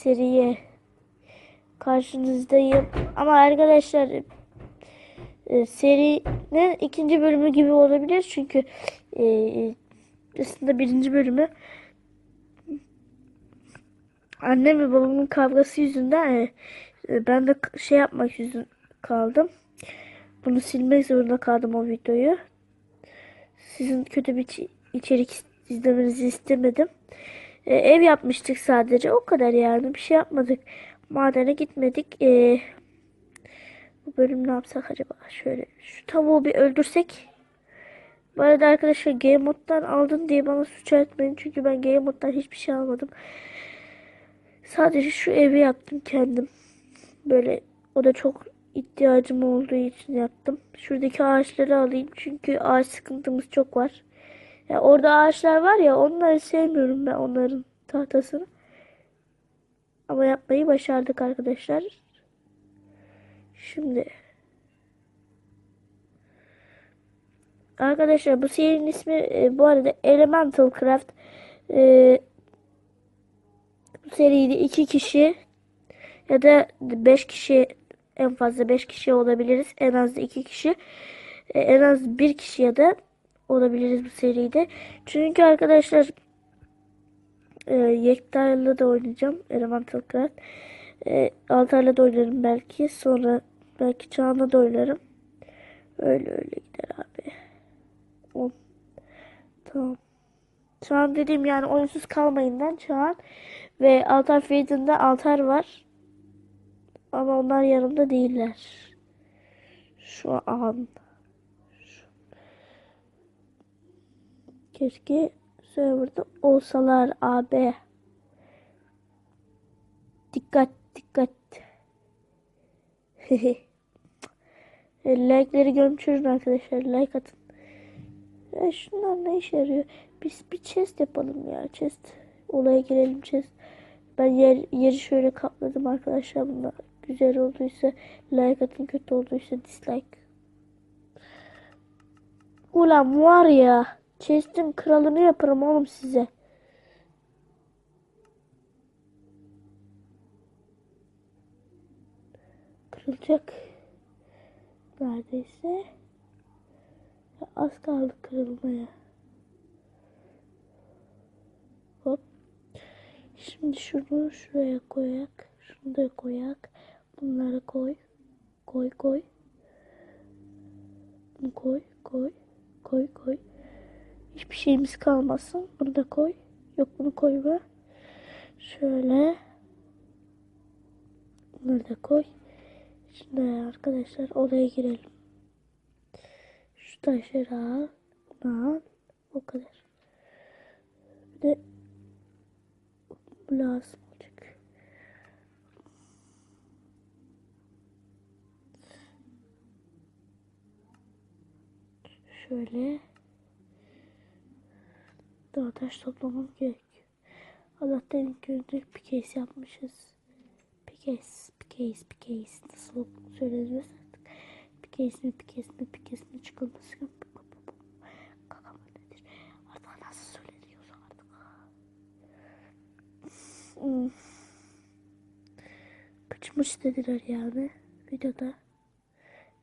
seriye karşınızdayım. Ama arkadaşlar e, serinin ikinci bölümü gibi olabilir. Çünkü e, aslında birinci bölümü annem ve babamın kavgası yüzünden e, e, ben de şey yapmak yüzünden kaldım. Bunu silmek zorunda kaldım o videoyu. Sizin kötü bir içerik izlemenizi istemedim. E, ev yapmıştık sadece. O kadar yani. Bir şey yapmadık. Madene gitmedik. E, bu bölüm ne yapsak acaba? Şöyle şu tavuğu bir öldürsek. Bu arada arkadaşlar Game Mode'dan aldın diye bana suç etmeyin. Çünkü ben Game Mode'dan hiçbir şey almadım. Sadece şu evi yaptım kendim. Böyle o da çok ihtiyacım olduğu için yaptım. Şuradaki ağaçları alayım. Çünkü ağaç sıkıntımız çok var. Ya orada ağaçlar var ya onları sevmiyorum ben onların tahtasını. Ama yapmayı başardık arkadaşlar. Şimdi Arkadaşlar bu serinin ismi e, bu arada Elemental Craft. E, bu seride iki kişi ya da beş kişi en fazla beş kişi olabiliriz. En az iki kişi. E, en az bir kişi ya da olabiliriz bu seride. Çünkü arkadaşlar e, Yekta'yla da oynayacağım. Elemental Craft. E, Altar'la da oynarım belki. Sonra belki Çağan'la da oynarım. Öyle öyle gider abi. On. Tamam. Çağan dediğim yani oyunsuz kalmayından Çağan ve Altar Feed'inde Altar var. Ama onlar yanımda değiller. Şu an. Keşke serverda olsalar abi. Dikkat dikkat. E, Like'leri gömçürün arkadaşlar. Like atın. Ya şunlar ne işe yarıyor? Biz bir chest yapalım ya. Chest. Olaya girelim chest. Ben yer, yeri şöyle kapladım arkadaşlar. Bunlar güzel olduysa like atın. Kötü olduysa dislike. Ulan var ya. Chest'in kralını yaparım oğlum size. Kırılacak. Neredeyse. Az kaldı kırılmaya. Hop. Şimdi şunu şuraya koyak. Şunu da koyak. Bunları koy. Koy koy. Koy koy. Koy koy. Hiçbir şeyimiz kalmasın. Bunu da koy. Yok bunu koyma. Şöyle. Bunları da koy. Şimdi arkadaşlar oraya girelim. Şu taşları al. Bunu al. O kadar. Bir de bu lazım. Şöyle. Daha taş toplamam gerekiyor. Allah'tan ilk önce bir case yapmışız. Bir case, bir case, bir case. Nasıl söyleniyorsa artık. Bir case mi, bir case mi, bir case mi çıkılması. Kakama nedir? Artık nasıl söyleniyorsa artık. Hmm. Kaçmış dediler yani videoda.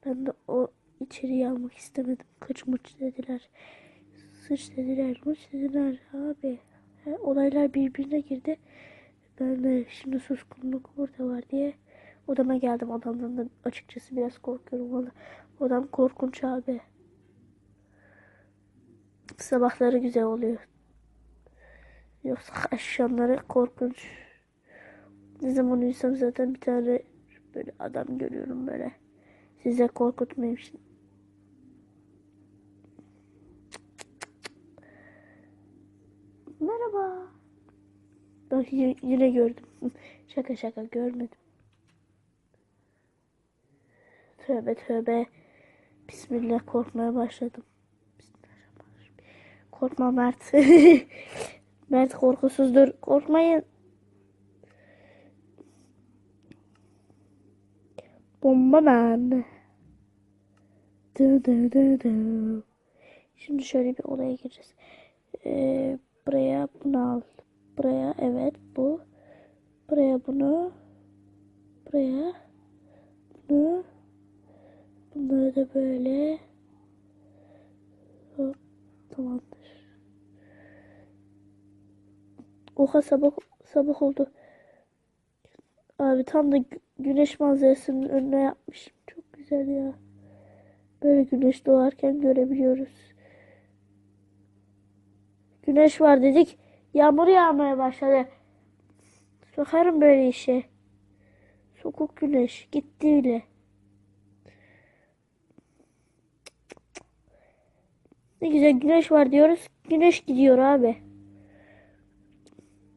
Ben de o içeriği almak istemedim. Kaçmış dediler. Sıç dediler, muç dediler abi. He, olaylar birbirine girdi. Ben de şimdi suskunluk burada var diye odama geldim. Odamdan da açıkçası biraz korkuyorum. Valla odam korkunç abi. Sabahları güzel oluyor. Yoksa akşamları korkunç. Ne zaman uyusam zaten bir tane böyle adam görüyorum böyle. Size korkutmayayım şimdi. Merhaba. Y- yine gördüm. Şaka şaka görmedim. Tövbe tövbe. Bismillah korkmaya başladım. Korkma Mert. Mert korkusuzdur. Korkmayın. Bomba man. Dı dı dı dı. Şimdi şöyle bir olaya gireceğiz. Ee, buraya bunu al. Buraya evet bu. Buraya bunu. Buraya bunu. Bunları da böyle. Hop, tamamdır. Oha sabah sabah oldu. Abi tam da gü- güneş manzarasının önüne yapmışım. Çok güzel ya. Böyle güneş doğarken görebiliyoruz. Güneş var dedik. Yağmur yağmaya başladı. Sokarım böyle işe. Sokuk güneş gitti bile. Ne güzel güneş var diyoruz. Güneş gidiyor abi.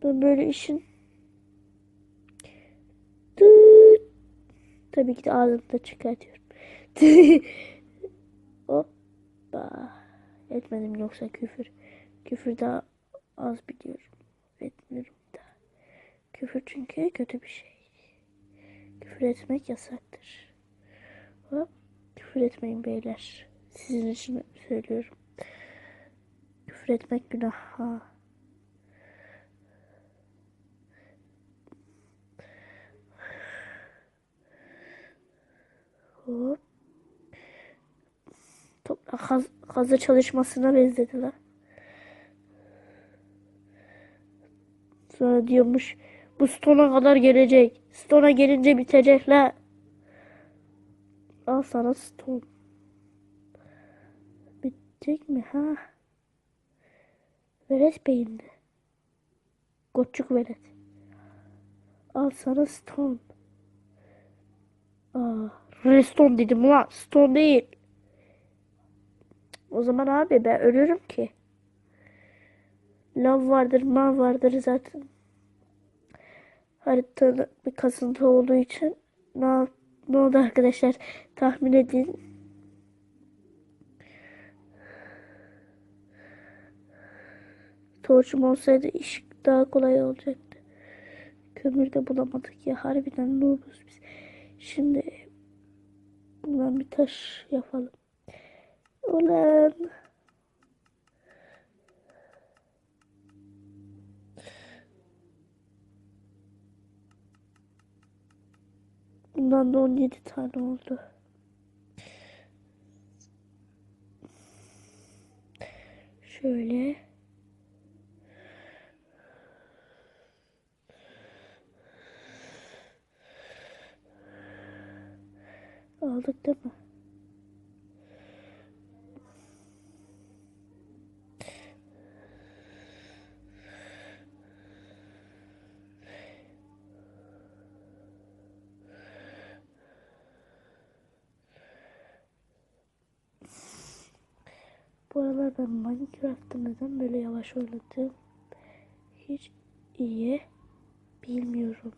Ben böyle işin. Tabii ki de ağzımda çıkartıyorum. Hoppa. Etmedim yoksa küfür. Küfür daha az biliyorum. Etmiyorum da. Küfür çünkü kötü bir şey. Küfür etmek yasaktır. Hop. Küfür etmeyin beyler. Sizin için söylüyorum. Küfür etmek günah. Ha. Hop. Kazı çalışmasına benzedi diyormuş bu stona kadar gelecek. Stona gelince bitecek la. Al sana ston. Bitecek mi ha? Velet beyinli. Koçuk velet. Al sana stone. Aa, reston dedim ulan. Stone değil. O zaman abi ben ölürüm ki. Lav vardır, mav vardır zaten. Haritada bir kasıntı olduğu için ne, ne oldu arkadaşlar? Tahmin edin. Torçum olsaydı iş daha kolay olacaktı. Kömür de bulamadık ya. Harbiden noobuz biz. Şimdi bundan bir taş yapalım. Ulan. Bundan da 17 tane oldu. Şöyle. Aldık değil mi? Bu aralar Minecraft'ı neden böyle yavaş oynadım hiç iyi bilmiyorum.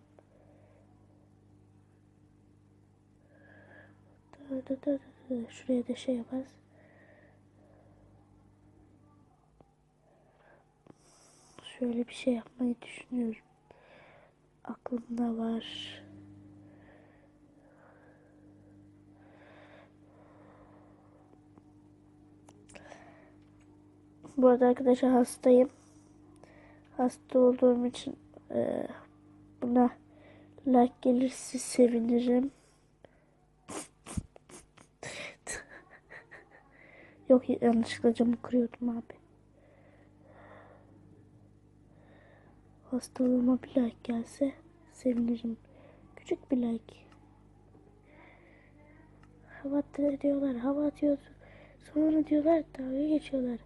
Şuraya da şey yaparız. Şöyle bir şey yapmayı düşünüyorum. Aklımda var. Bu arada arkadaşlar hastayım. Hasta olduğum için e, buna like gelirse sevinirim. Yok yanlışlıkla camı kırıyordum abi. Hastalığıma bir like gelse sevinirim. Küçük bir like. Hava atıyor diyorlar. Hava atıyoruz. Sonra diyorlar dalga geçiyorlar.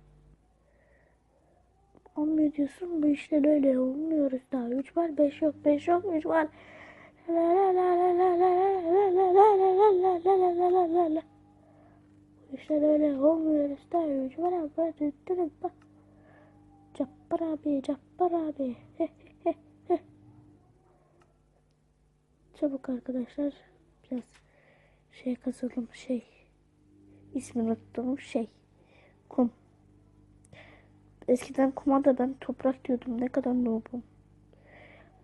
11 diyorsun bu işler öyle olmuyor usta. 3 var 5 yok 5 yok 3 var. Bu işler öyle olmuyor usta. 3 var ama tutturup bak. Cappar abi Cappar abi. Çabuk arkadaşlar biraz şey kazalım şey. İsmini unuttum şey. Kum. Eskiden kuma da ben toprak diyordum. Ne kadar noobum.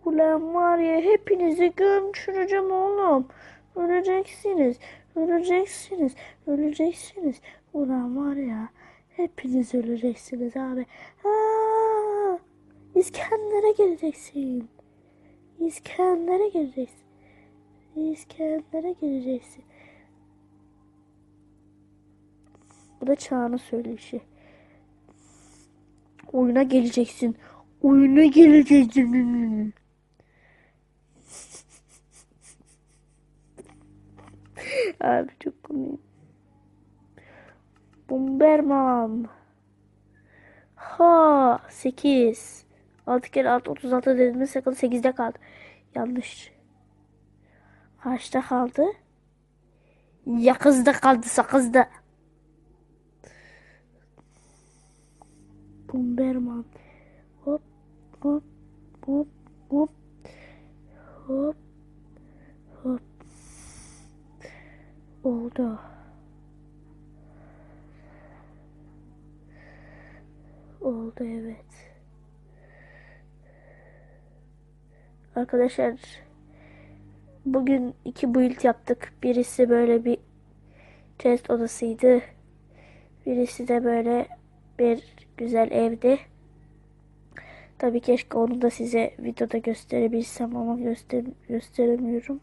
Ulan var ya hepinizi gömçüreceğim oğlum. Öleceksiniz. Öleceksiniz. Öleceksiniz. Ulan var ya hepiniz öleceksiniz abi. Aa! İskender'e geleceksin. İskender'e geleceksin. İskender'e geleceksin. Bu da Çağan'ın söyleyişi. Oyuna geleceksin. Oyuna geleceksin. Abi çok komik. Bomberman. Ha 8. 6 kere 6 36 dediğimiz sakın 8'de kaldı. Yanlış. Kaçta kaldı? Yakızda kaldı sakızda. Bomberman. Hop hop hop hop hop hop. Oldu. Oldu evet. Arkadaşlar bugün iki build yaptık. Birisi böyle bir chest odasıydı. Birisi de böyle bir güzel evdi. Tabii keşke onu da size videoda gösterebilsem ama göster gösteremiyorum.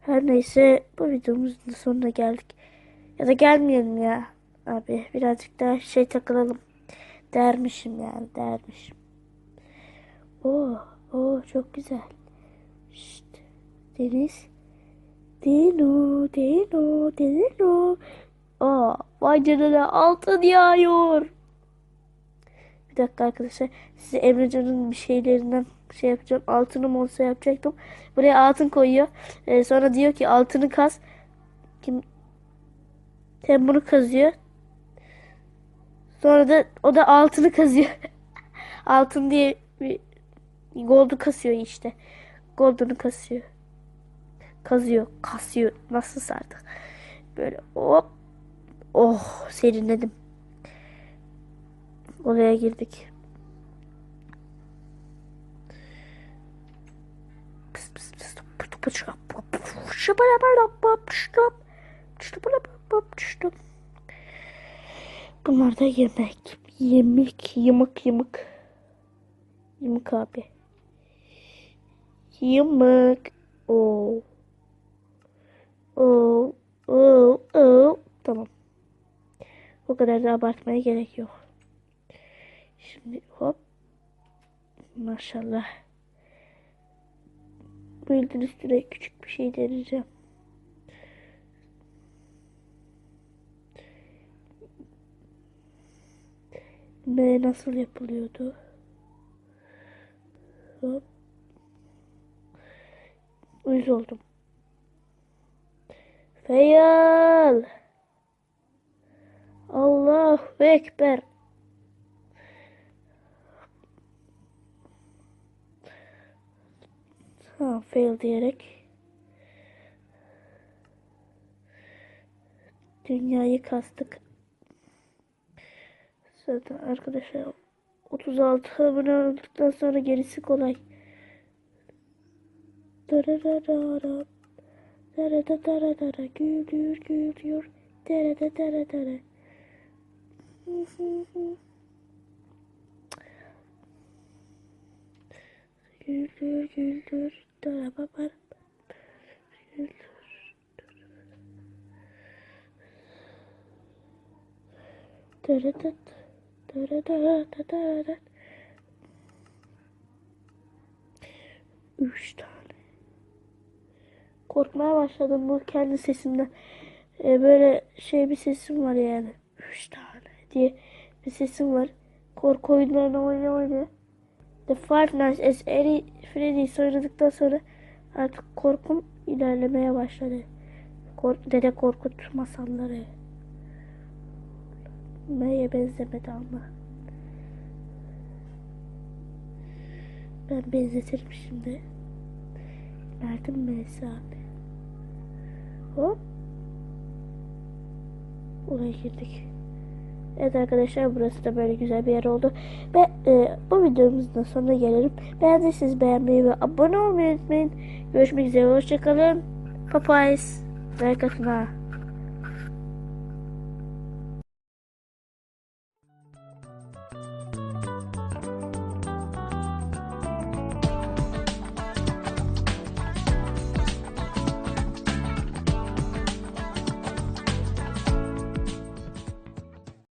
Her neyse bu videomuzun sonuna geldik. Ya da gelmeyelim ya abi. Birazcık daha şey takılalım. Dermişim yani dermişim. Oo, oo çok güzel. Şşt, Deniz. Dino, Dino, Dino. Aa, vay canına altın yağıyor. Bir dakika arkadaşlar. Size Emrecan'ın bir şeylerinden şey yapacağım. Altınım olsa yapacaktım. Buraya altın koyuyor. Ee, sonra diyor ki altını kaz. Kim? Hem bunu kazıyor. Sonra da o da altını kazıyor. Altın diye bir gold'u kasıyor işte. Gold'unu kasıyor. Kazıyor, kasıyor. Nasıl artık. Böyle hop. Oh serinledim. Oraya girdik. Pıs pıs pıs. Bunlar da yemek. Yemek, yımık yımık. Yımık abi. Yımık. Oo. Oo. Oo. Oo. Tamam. O kadar da abartmaya gerek yok. Şimdi hop. Maşallah. Bu ilden üstüne küçük bir şey deneyeceğim. M nasıl yapılıyordu? Hop. Uyuz oldum. Fail. Allahu Ekber. Ha, fail diyerek dünyayı kastık. Zaten arkadaşlar 36 abone olduktan sonra gerisi kolay. Dararara. Darada dara dara gülür gülüyor. Darada Güldür güldür dara babar. Güldür. Daradat. Daradat. Daradat. Üç tane. Korkmaya başladım bu kendi sesimden. Ee, böyle şey bir sesim var yani. Üç tane diye bir sesim var. Korku oyunlarını oyna oyna. The Five Nights at Freddy- Freddy's oynadıktan sonra artık korkum ilerlemeye başladı. Kork Dede Korkut masalları. Neye benzemedi ama. Ben benzetirim şimdi. Nerede Melisa abi? Hop. Oraya girdik. Evet arkadaşlar burası da böyle güzel bir yer oldu. Ve e, bu videomuzun da sonuna gelelim. Beğendiyseniz beğenmeyi ve abone olmayı unutmayın. Görüşmek üzere. Hoşçakalın. Papayız. Like atın.